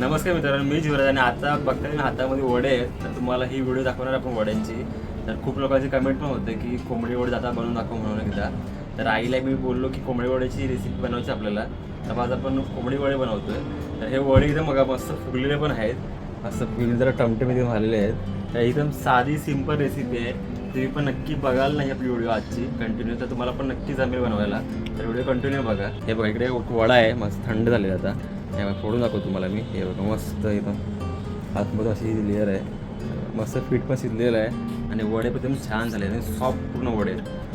नमस्कार मित्रांनो मी जीवराज आणि आता बघताय ना हातामध्ये वडे आहेत तर तुम्हाला ही व्हिडिओ दाखवणार आपण वड्यांची. तर खूप लोकांची कमेंट पण होते की कोंबडी वडे आता बनवून दाखव म्हणून एकदा. तर आईला मी बोललो की कोंबडी वड्याची रेसिपी बनवायची आपल्याला. तर आज आपण कोंबडी वडे बनवतोय. तर हे वडे एकदम बघा मस्त फुगलेले पण आहेत. मस्त फुगले जरा टमटमीत झालेले आहेत. तर एकदम साधी सिंपल रेसिपी आहे. तुम्ही पण नक्की बघाल नाही आपली व्हिडिओ आजची. कंटिन्यू तर तुम्हाला पण नक्की जमेल बनवायला. तर व्हिडिओ कंटिन्यू बघा. हे बघा इकडे वडा आहे. मस्त थंड झालेला आता. हे बघा फोडून दाखवतो तुम्हाला मी. हे बघा मस्त एकदम आतमध्ये अशी लेअर आहे. मस्त फिट पण शिजलेलं आहे. आणि वडे पण एकदम छान झाले आणि सॉफ्ट पूर्ण वडे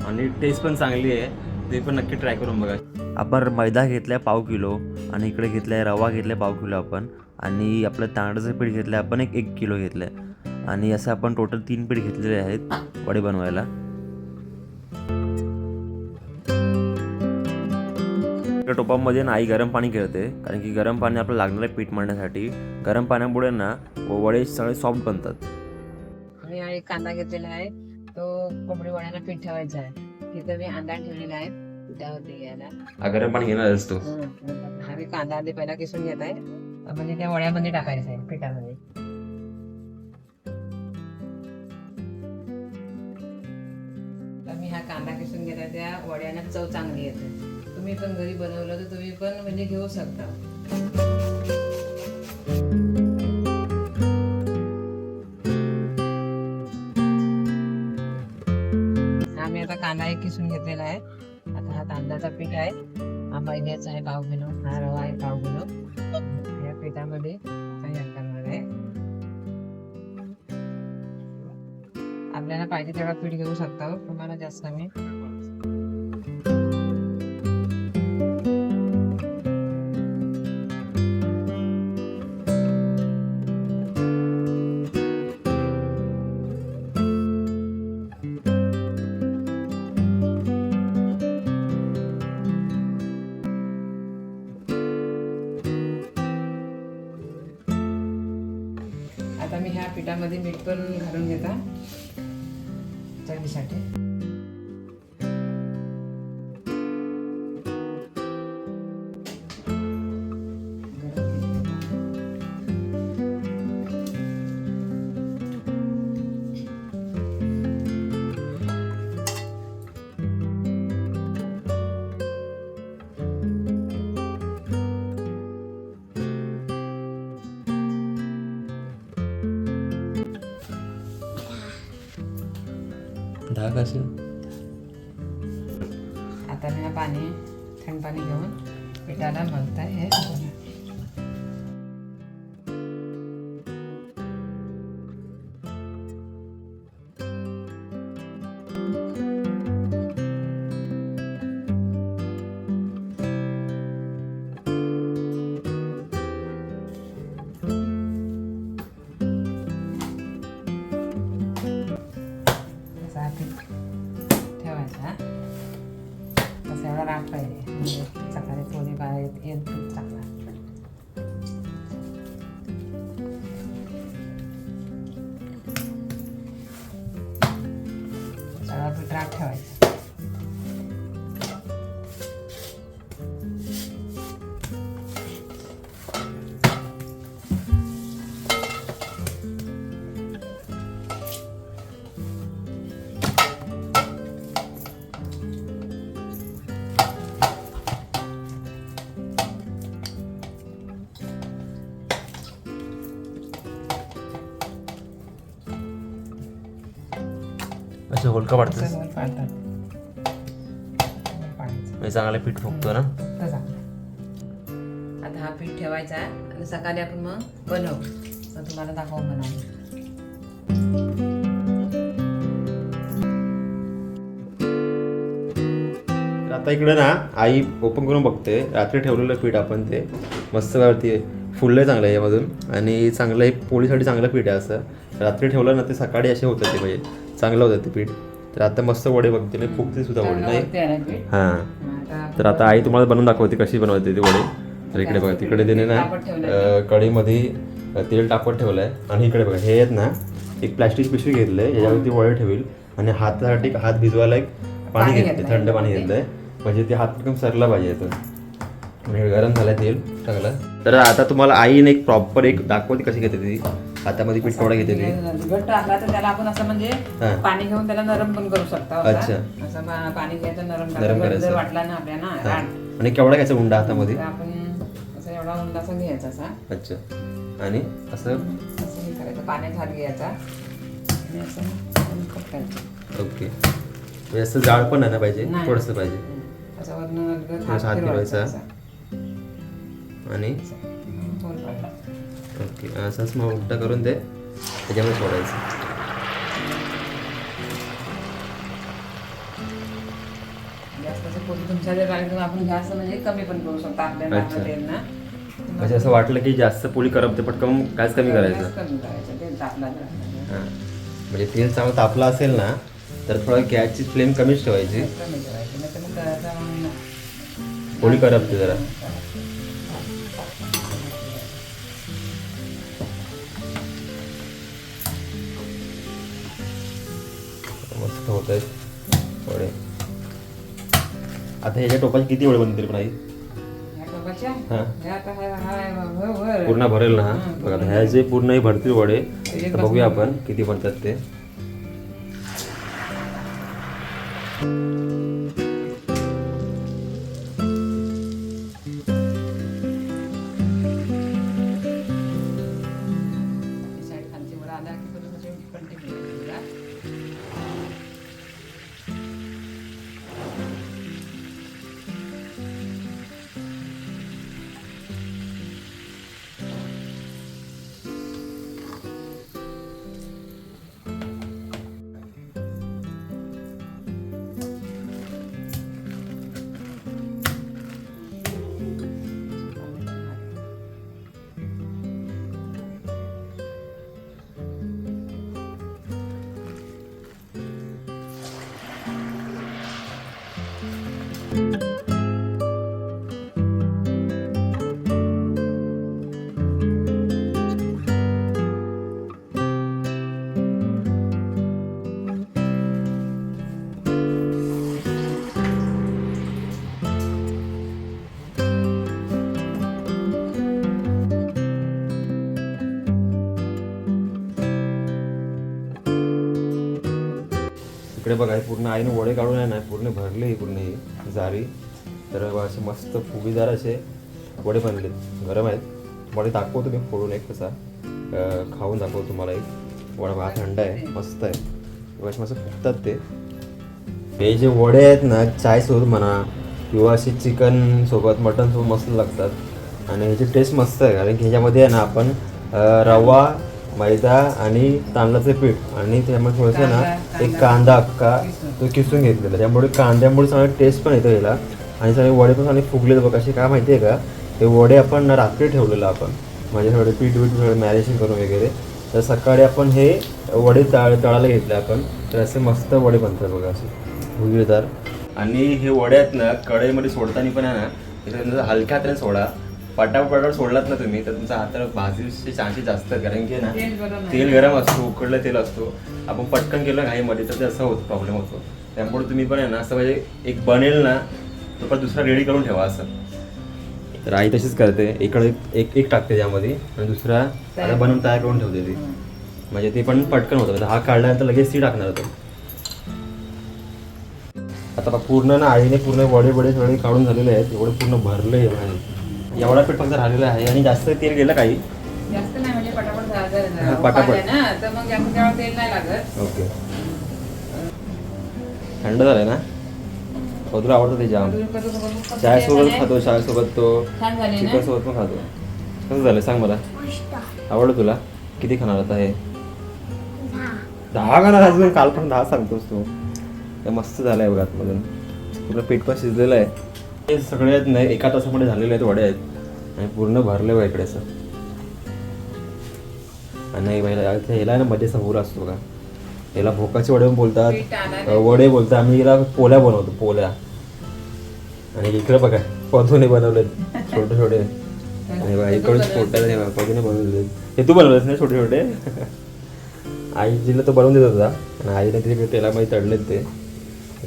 आणि टेस्ट पण चांगली आहे. ते पण नक्की ट्राय करून बघा. आपण मैदा घेतलाय पाव किलो आणि इकडे घेतलाय रवा घेतलाय पाव किलो आपण. आणि आपलं तांदळाचं पीठ घेतलंय आपण एक एक किलो घेतलंय. आणि असं आपण टोटल तीन पीठ घेतलेले आहेत वडे बनवायला. इकडे टोपामध्ये ना आई गरम पाणी खेळते कारण की गरम पाणी आपल्याला लागणार आहे पीठ मळण्यासाठी गरम पाण्यामुळे ना वडे सगळे सॉफ्ट बनतात. मी हा एक कांदा घेतलेला आहे तो कोंबडी वड्याला पीठ ठेवायचा आहे. तिथं मी अंदा ठेवलेला आहे पिठावरती घ्यायला. हा गरम पाणी घेणार असतो हं. मी कांदा आधी पहिला किसून घेत आहे म्हणजे त्या वड्यामध्ये टाकायचं आहे पिठामध्ये. मी हा कांदा किसून घेतला त्या वड्यानं चव चांगली येते. तुम्ही पण घरी बनवलं तर तुम्ही पण म्हणजे घेऊ शकता. आम्ही आता कांदा एक किसून घेतलेला आहे. आता हा तांदळाचा पीठ आहे. हा मैद्याचा आहे पाव किलो हा रवा आहे पाव किलो. या पिठामध्ये तयार करणार आहे. आपल्याला पाहिजे तेवढा पीठ घेऊ शकता हो. तुम्हाला जास्त मी मीठ पण घालून घेता. चवीसाठी दहा कसे आता मी पाणी थंड पाणी घेऊन पिठाला मळता हे. you पीठ होलका पाडतं असं वर पाडतात. वर पाडायचं. म्हणजे चांगलं पीठ फुगतो ना? आता हा पीठ ठेवायचा आणि सकाळी आपण मग बनवू. मग तुम्हाला दाखवू बनवू आता इकडे ना आई ओपन करून बघते. रात्री ठेवलेलं पीठ आपण ते मस्त वरती फुललं चांगलं आहे यामधून आणि चांगलं पोळीसाठी चांगलं पीठ आहे असं. रात्री ठेवलं ना ते सकाळी असे होतं ते म्हणजे चांगलं होतं ते पीठ. तर आता मस्त वडे बघते नाही फुगते सुद्धा वडे. नाही हां. तर आता आई तुम्हाला बनवून दाखवते कशी बनवते ते वडे. तर इकडे बघा तिकडे तिने ना अं, तेल टाकत ठेवलं आहे आणि इकडे बघा हे आहेत ना एक प्लॅस्टिक पिशवी घेतलं आहे याच्यावरती वडे ठेवील. आणि हातासाठी हात भिजवायला एक पाणी घेतलं. थंड पाणी घेतलंय. म्हणजे ते हात एकदम सरला पाहिजे म्हणजे गरम झालं तेल टाकलं. तर आता तुम्हाला आईने एक प्रॉपर एक दाखवते कशी घेते ती. हातामध्ये पीठ केवढा घेते ती घट्ट असला तर त्याला आपण असं म्हणजे हा. पाणी घेऊन त्याला नरम पण करू शकतो असा. अच्छा. असं पाणी घ्यायचं नरम नरम करायचं. वाटला ना आपल्याला हा. आणि केवढा घ्यायचा उंडा हातामध्ये आपण असं एवढा उंडासा घ्यायचा असा अच्छा आणि असं असं हे करायचं पाण्यात हात घ्यायचा आणि असं ओके म्हणजे असं जाड पण ना पाहिजे. थोडंसं पाहिजे हं. असं हात फिरवायचा. असं. आणि असं. ओके असंच मग उलटा करून ते त्याच्यामध्ये सोडायचं. तुमच्या जर लागली आपण जास्त म्हणजे कमी पण करू शकतो आपल्याला अच्छा. लागलं तेल ना म्हणजे असं वाटलं की जास्त पोळी करपते पटकन गॅस कमी करायचं. गॅस कमी करायचं तेल तापला जर आपल्याला. हां. म्हणजे तेल चांगलं तापलं असेल ना तर थोडं गॅसची फ्लेम कमीच ठेवायची. कमी करायचं नाही तर मग पोळी करपते जरा. मस्त होत आहेत. वडे आता ह्याच्या टोपाचे किती वडे बनतील पण आई? हां. हे हा- हा- हा-. पूर्ण भरेल ना बघा ह्या जे पूर्ण हे भरतील वडे तर बघूया आपण किती बनतात ते. इकडे बघा हे पूर्ण आईने वडे काढून आहे ना पूर्ण भरले ही पूर्ण ही जारी तर असे मस्त फुगीदार असे वडे बनले गरम आहेत. वडे दाखवतो मी फोडून एक कसा. खाऊन दाखवतो तुम्हाला एक. वडा भात थंड आहे मस्त आहे. असे मस्त फुगतात ते. हे जे वडे आहेत ना चाय सोबत म्हणा किंवा असे चिकन सोबत मटन सोबत मस्त लागतात. आणि ह्याची टेस्ट मस्त आहे. कारण की ह्याच्यामध्ये आहे ना आपण रवा मैदा आणि तांदळाचं पीठ आणि त्यामध्ये थोडंसं ना एक कांदा. अख्खा तो किसून घेतलेला. त्यामुळे कांद्यामुळे चांगला टेस्ट पण येतो याला. आणि सगळे वडे पण चांगले फुगले बघ असे काय माहिती आहे का? हे वडे आपण ना रात्री ठेवलेलं आपण. म्हणजे थोडे पीठ बीठ थोडं मॅरिनेशन करून वगैरे. तर सकाळी आपण हे वडे तळ तळायला घेतले आपण. तर असे मस्त वडे बनतात बघा असे. भुगीदार आणि हे वडे आहेत ना कढईमध्ये सोडताना पण आहे ना हलक्या हाताने सोडा. पटापट सोडलात ना तुम्ही तर तुमचा हाताला भाजीचे चान्सेस जास्त आहेत कारण की ना तेल गरम असतो उकडलं तेल असतो. आपण पटकन केलं घाईमध्ये तर ते असं होतं प्रॉब्लेम होतो. त्यामुळे तुम्ही पण आहे ना असं म्हणजे एक बनेल ना तो पण दुसरा रेडी करून ठेवा असं. तर आई तशीच करते इकडे एक एक टाकते त्यामध्ये आणि दुसरा आता बनवून तयार करून ठेवते ती. म्हणजे ते पण पटकन होतं हा काढल्यानंतर लगेच ती टाकणार होतो. आता पूर्ण ना आईने पूर्ण वडे वडे सगळे काढून झालेले आहेत एवढे पूर्ण भरले आहे एवढा पीठ फक्त राहिलेला आहे आणि जास्त तेल गेलं काही? जास्त नाही म्हणजे पटापट झालं पटापट. ना तर मग जास्त तेल नाही लागत. ओके. थंड झालंय ना? हो तुला आवडतं ते जाम. चाय तेल सोबत. खातो चाय सोबत तो. छान झाले ना? चिकन सोबत पण खातो. कसं झालं सांग मला? आवडलं तुला? किती खाणार आता हे? दहा. खाणार अजून काल पण दहा सांगतोस तू. हे मस्त झालंय बघा आतमधून. पूर्ण पीठ पण शिजलेलं आहे. हे सगळे आहेत नाही एका तासामध्ये झालेले आहेत वडे आहेत. आणि पूर्ण भरले बघा इकडे असं. आणि नाही बाईला ह्याला ना मध्ये समोर असतो बघा. याला भोकाचे वडे बोलतात वडे बोलतात. आम्ही याला पोल्या बनवतो पोल्या. आणि इकडे बघा पधुने बनवलेत छोटे छोटे. आणि बघा इकडे छोट्या हे बघा, पधुने बनवलेत. हे तू बनवलेस ना छोटे छोटे? आई जिला तो बनवून देत होता. आणि आईने तिथे तेलामध्ये तळलेत ते.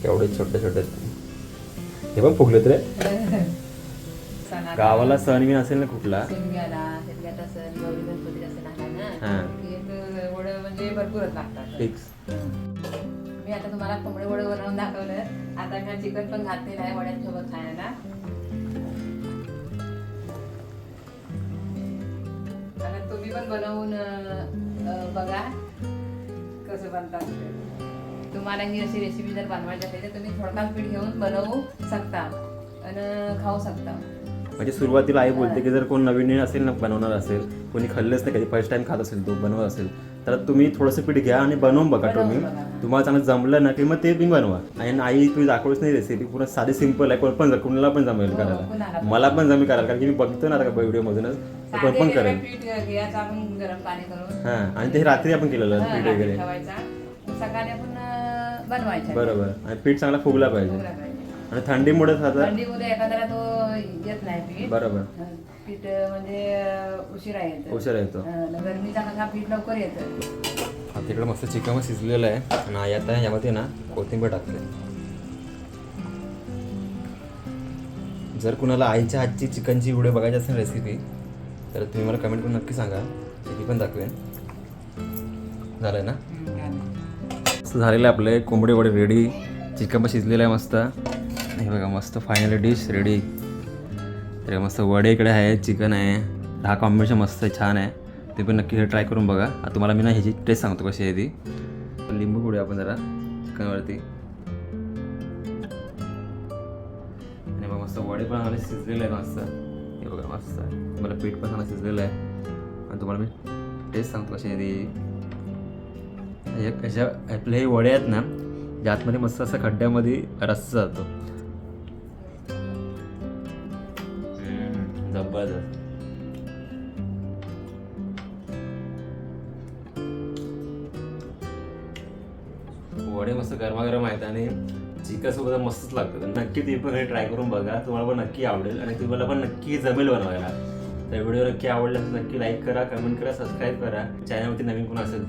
केवढे छोटे छोटे. हे पण फुगलेत रे सणाला. गावाला सण बी असेल ना कुठला? हा. म्हणजे फिक्स. मी आता तुम्हाला कोंबडी वडं बनवून दाखवलं. आता मी चिकन पण घातलेलं आहे वड्यांसोबत खायला. आता तुम्ही पण बनवून बघा कसं बनतात. तुम्हाला ही अशी रेसिपी जर बनवायची असेल तर तुम्ही थोडकाच पीठ घेऊन बनवू शकता आणि खाऊ शकता. म्हणजे सुरुवातीला आई बोलते की जर कोण नवीन असेल ना बनवणार असेल कोणी खाल्लंच नाही कधी फर्स्ट टाइम खात असेल तो बनवत असेल तर तुम्ही थोडंसं पीठ घ्या आणि बनवून बघा तुम्ही. तुम्हाला चांगलं जमलं ना की मग ते तुम्ही बनवा. आणि आई तुम्ही दाखवलीच नाही रेसिपी पूर्ण साधी सिंपल आहे कोण पण कुणाला पण जमेल हो, करायला. मला पण जमेल करायला कारण की मी बघतो ना आता व्हिडिओ मधूनच कोण पण करेल. हा आणि ते रात्री आपण केलेलं पीठ वगैरे. सकाळी आपण बनवायचा बरोबर. आणि पीठ चांगला फुगला पाहिजे. फुगला पाहिजे. आणि थंडीमुळे आता थंडीमध्ये एखाद्याला तो येत नाही पीठ. बरोबर. पीठ म्हणजे अं, उशिरा येतं. उशिरा येतो. गरमीचा कसा पीठ लवकर येतं. आता इकडे मस्त चिकन शिजलेलं आहे. आणि आई आता यामध्ये ना कोथिंबीर टाकते. जर कुणाला आईच्या हातची चिकनची व्हिडिओ बघायची असेल रेसिपी तर तुम्ही मला कमेंट करून नक्की सांगा. ती पण दाखवेन. झालं ना? झालेलं आहे आपले कोंबडी वडे रेडी चिकन पण शिजलेलं आहे मस्त. हे बघा मस्त फायनल डिश रेडी तर मस्त वडे इकडे आहे चिकन आहे. हा कॉम्बिनेशन मस्त आहे छान आहे. ते पण नक्की ट्राय करून बघा. आता तुम्हाला मी ना ह्याची टेस्ट सांगतो कशी आहे ती. लिंबू पुढे आपण जरा चिकनवरती. आणि मग मस्त वडे पण आम्हाला शिजलेले आहे मस्त. हे बघा मस्त. आहे मला पीठ पण चांगलं शिजलेलं आहे. आणि तुम्हाला मी टेस्ट सांगतो कशी आहे ती. हे कशा आपले हे वडे आहेत ना ज्या आतमध्ये मस्त असं खड्ड्यामध्ये रस्सा जातो. जबरदस्त. वडे मस्त गरमागरम आहेत आणि चिकन सोबत मस्तच लागतं तर नक्की ते पण ट्राय करून बघा. तुम्हाला पण नक्की आवडेल आणि तुम्हाला पण नक्की जमेल बनवायला. तर व्हिडिओ नक्की आवडला तर नक्की लाईक करा कमेंट करा सबस्क्राईब करा. चॅनलवरती नवीन कोण असेल